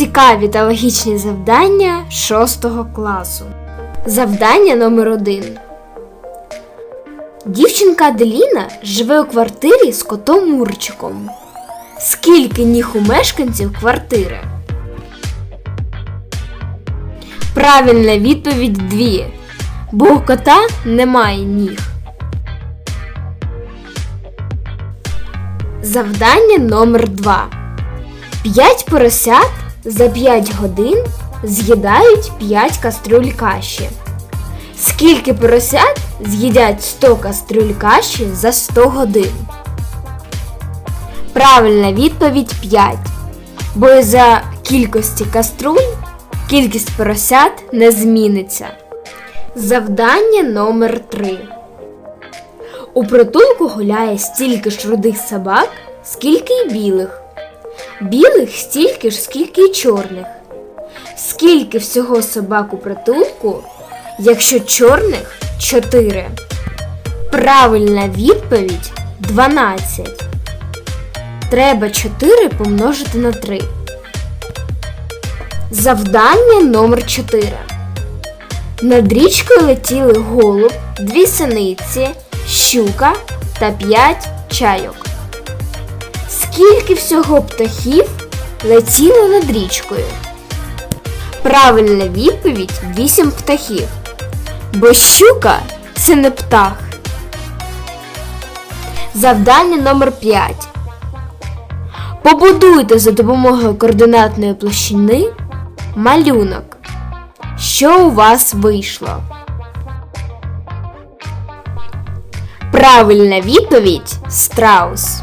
Цікаві та логічні завдання 6 класу. Завдання номер 1 Дівчинка Аделіна живе у квартирі з котом Мурчиком. Скільки ніг у мешканців квартири? Правильна відповідь 2. Бо у кота немає ніг. Завдання номер 2 П'ять поросят за 5 годин з'їдають 5 кастрюль каші. Скільки поросят з'їдять 100 кастрюль каші за 100 годин? Правильна відповідь 5. Бо із-за кількості каструль кількість поросят не зміниться. Завдання номер 3 У притулку гуляє стільки ж рудих собак, скільки й білих. Білих стільки ж, скільки й чорних. Скільки всього собак у притулку, якщо чорних 4? Правильна відповідь 12. Треба 4 помножити на 3. Завдання номер 4. Над річкою летіли голуб, дві синиці, щука та 5 чайок. Скільки всього птахів летіло над річкою? Правильна відповідь 8 птахів. Бо щука це не птах. Завдання номер 5. Побудуйте за допомогою координатної площини малюнок. Що у вас вийшло? Правильна відповідь страус.